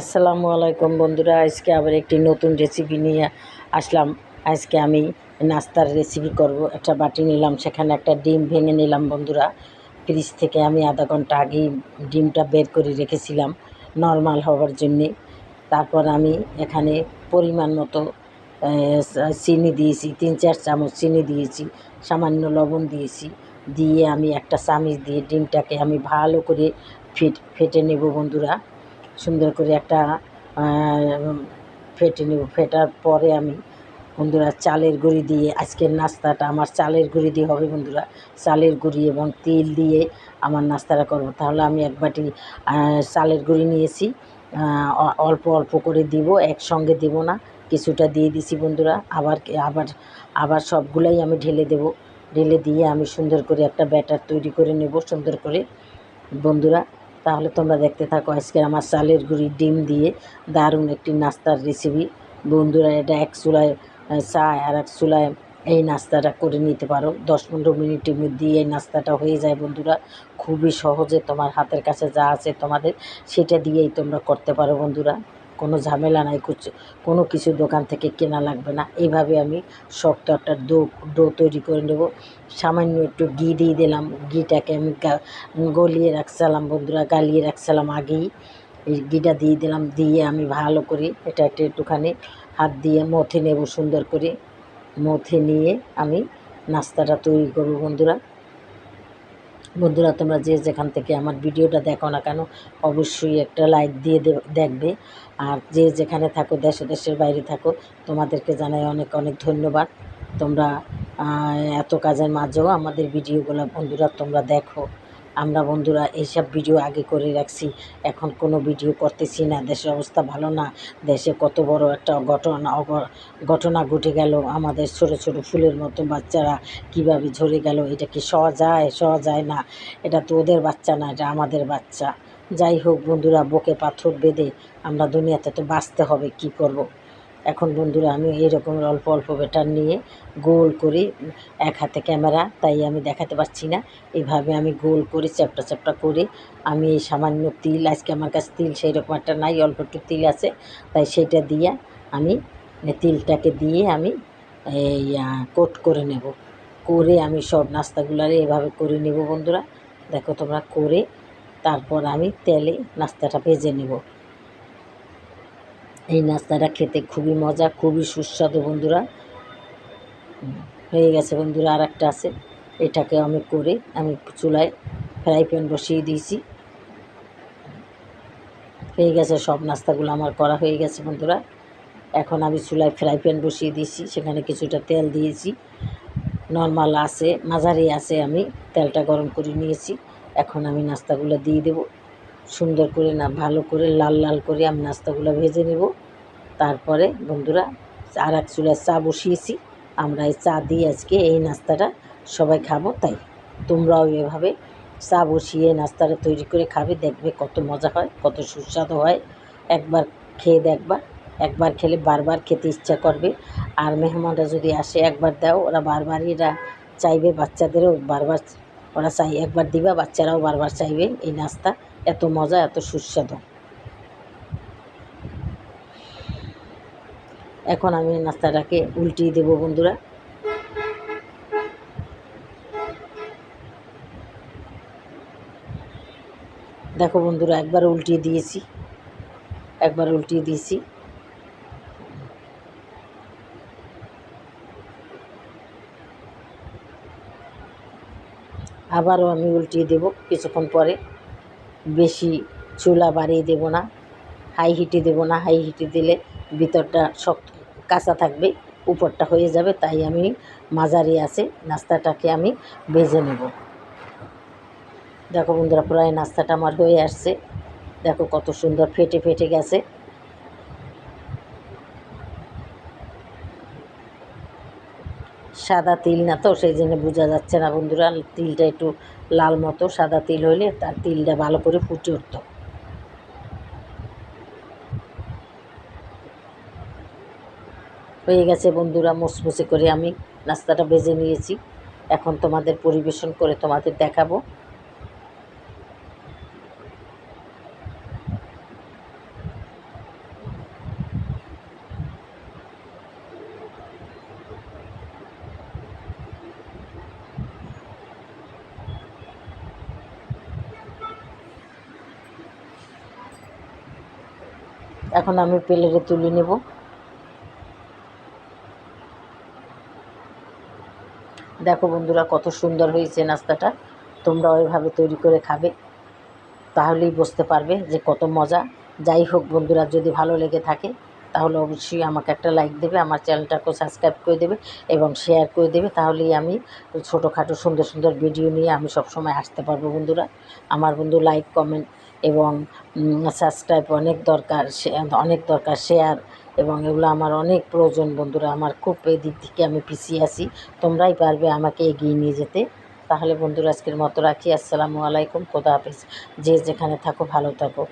আসসালামু আলাইকুম বন্ধুরা, আজকে আবার একটি নতুন রেসিপি নিয়ে আসলাম। আজকে আমি নাস্তার রেসিপি করব। একটা বাটি নিলাম, সেখানে একটা ডিম ভেঙে নিলাম বন্ধুরা। ফ্রিজ থেকে আমি আধা ঘণ্টা আগেই ডিমটা বের করে রেখেছিলাম নর্মাল হওয়ার জন্যে। তারপর আমি এখানে পরিমাণ মতো চিনি দিয়েছি, তিন চার চামচ চিনি দিয়েছি, সামান্য লবণ দিয়েছি। দিয়ে আমি একটা চামিচ দিয়ে ডিমটাকে আমি ভালো করে ফেট, ফেটে নেব বন্ধুরা। সুন্দর করে একটা ফেটে নেব। ফেটার পরে আমি বন্ধুরা চালের গুঁড়ি দিয়ে আজকের নাস্তাটা, আমার চালের গুঁড়ি দিয়ে হবে বন্ধুরা। চালের গুঁড়ি এবং তেল দিয়ে আমার নাস্তাটা করব। তাহলে আমি এক বাটি চালের গুঁড়ি নিয়েছি। অল্প অল্প করে দিব, একসঙ্গে দেব না। কিছুটা দিয়ে দিছি বন্ধুরা। আবার আবার আবার সবগুলাই আমি ঢেলে দেব। ঢেলে দিয়ে আমি সুন্দর করে একটা ব্যাটার তৈরি করে নেব। সুন্দর করে বন্ধুরা তাহলে তোমরা দেখতে থাকো আজকে আমার চালের গুঁড়ি, ডিম দিয়ে দারুণ একটি নাস্তার রেসিপি বন্ধুরা, এটা এক চুলায় চা আর এক চুলায় এই নাস্তাটা করে নিতে পারো। দশ পনেরো মিনিটের মধ্যেই এই নাস্তাটা হয়ে যায় বন্ধুরা। খুবই সহজে তোমার হাতের কাছে যা আছে তোমাদের, সেটা দিয়েই তোমরা করতে পারো বন্ধুরা। কোনো ঝামেলা নাই কুচ কোনো কিছু দোকান থেকে কেনা লাগবে না। এইভাবে আমি শক্ত একটা ডো ডো তৈরি করে নেব। সামান্য একটু ঘি দিয়ে দিলাম। ঘিটাকে আমি গলিয়ে রাখছিলাম বন্ধুরা, গালিয়ে রাখছিলাম আগেই। এই ঘিটা দিয়ে দিলাম, দিয়ে আমি ভালো করে এটা একটু একটুখানি হাত দিয়ে মথে নেব সুন্দর করে। মথে নিয়ে আমি নাস্তাটা তৈরি করব বন্ধুরা। বন্ধুরা, তোমরা যে যেখান থেকে আমার ভিডিওটা দেখো না কেন, অবশ্যই একটা লাইক দিয়ে দেখবে। আর যে যেখানে থাকো, দেশ দেশের বাইরে থাকো, তোমাদেরকে জানাই অনেক অনেক ধন্যবাদ। তোমরা এত কাজের মাঝেও আমাদের ভিডিওগুলো বন্ধুরা তোমরা দেখো। আমরা বন্ধুরা এইসব ভিডিও আগে করে রাখছি। এখন কোনো ভিডিও করতেছি না। দেশের অবস্থা ভালো না। দেশে কত বড় একটা ঘটনা ঘটনা ঘটে গেল। আমাদের ছোট ছোট ফুলের মতো বাচ্চারা কীভাবে ঝরে গেল? এটা কি সওয়া যায়? সওয়া যায় না। এটা তো ওদের বাচ্চা না, এটা আমাদের বাচ্চা। যাই হোক বন্ধুরা, বুকে পাথর বেঁধে আমরা দুনিয়াতে তো বাঁচতে হবে। কি করব। এখন বন্ধুরা আমি এইরকম অল্প অল্প বেটার নিয়ে গোল করে, এক হাতে ক্যামেরা, তাই আমি দেখাতে পারছি না। এইভাবে আমি গোল করে চ্যাপটা চ্যাপটা করে। আমি এই সামান্য তিল, আজকে আমার কাছে তিল সেই রকম একটা নাই, অল্প একটু তিল আছে, তাই সেটা দিয়ে আমি তিলটাকে দিয়ে আমি এই কোট করে নেব। করে আমি সব নাস্তাগুলারে এভাবে করে নেব বন্ধুরা। দেখো তোমরা করে তারপর আমি তেলে নাস্তাটা ভেজে নেব। এই নাস্তাটা খেতে খুবই মজা, খুবই সুস্বাদু বন্ধুরা। হয়ে গেছে বন্ধুরা আর একটা আছে। এটাকে আমি করে আমি চুলায় ফ্রাই প্যান বসিয়ে দিয়েছি। হয়ে গেছে, সব নাস্তাগুলো আমার করা হয়ে গেছে বন্ধুরা। এখন আমি চুলায় ফ্রাই প্যান বসিয়ে দিয়েছি, সেখানে কিছুটা তেল দিয়েছি। নর্মাল আছে, মাঝারি আছে আমি, তেলটা গরম করে নিয়েছি। এখন আমি নাস্তাগুলো দিয়ে দেব। সুন্দর করে না, ভালো করে লাল লাল করে আমি নাস্তাগুলো ভেজে নেব। তারপরে বন্ধুরা আর এক চুলায় চা বসিয়েছি। আমরা এই চা দিয়ে আজকে এই নাস্তাটা সবাই খাব, তাই। তোমরাও এভাবে চা বসিয়ে নাস্তাটা তৈরি করে খাবে, দেখবে কত মজা হয়, কত সুস্বাদু হয়। একবার খেয়ে দেখবা, একবার খেলে বারবার খেতে ইচ্ছা করবে। আর মেহমানরা যদি আসে একবার দাও, ওরা বারবারই এরা চাইবে, বাচ্চাদেরও বারবার ওরা চাই, একবার দিবা, বাচ্চারাও বারবার চাইবে এই নাস্তা। এত মজা, এত সুস্বাদু। এখন আমি নাস্তাটাকে উল্টিয়ে দেবো বন্ধুরা। দেখো বন্ধুরা, একবার উল্টিয়ে দিয়েছি। একবার উল্টিয়ে দিয়েছি। আবারও আমি উল্টিয়ে দেব কিছুক্ষণ পরে। বেশি চুলা বাড়িয়ে দেব না, হাই হিটে দেব না, হাই হিটে দিলে ভিতরটা শক্ত কাঁচা থাকবে, উপরটা হয়ে যাবে, তাই আমি মাঝারি আছে, নাস্তাটাকে আমি ভেজে নেব। দেখো বন্ধুরা, প্রায় নাস্তাটা আমার হয়ে আসছে। দেখো কত সুন্দর ফেটে ফেটে গেছে। সাদা তিল না তো, সেই জন্য বোঝা যাচ্ছে না বন্ধুরা, তিলটা একটু লাল মতো, সাদা তিল হইলে তার তিলটা ভালো করে ফুটে উঠতো। হয়ে গেছে বন্ধুরা মুসমুসে করে আমি নাস্তাটা বেজে নিয়েছি। এখন তোমাদের পরিবেশন করে তোমাদের দেখাবো। এখন আমি প্লেটে তুলে নেব। দেখো বন্ধুরা, কত সুন্দর হয়েছে নাস্তাটা। তোমরা ওইভাবে তৈরি করে খাবে, তাহলেই বুঝতে পারবে যে কত মজা। যাই হোক বন্ধুরা, যদি ভালো লেগে থাকে, তাহলে অবশ্যই আমাকে একটা লাইক দেবে, আমার চ্যানেলটাকেও সাবস্ক্রাইব করে দেবে এবং শেয়ার করে দেবে। তাহলেই আমি ছোটোখাটো সুন্দর সুন্দর ভিডিও নিয়ে আমি সবসময় আসতে পারব বন্ধুরা। আমার বন্ধু লাইক কমেন্ট এবং সাবস্ক্রাইব অনেক দরকার অনেক দরকার শেয়ার এবং এগুলো আমার অনেক প্রয়োজন বন্ধুরা, আমার খুব এই দিক থেকে আমি পিছিয়ে আছি। তোমরাই পারবে আমাকে এগিয়ে নিয়ে যেতে। তাহলে বন্ধুরা, আজকের মতো রাখি। আসসালামু আলাইকুম। খোদা হাফিজ। যে যেখানে থাকো, ভালো থাকো।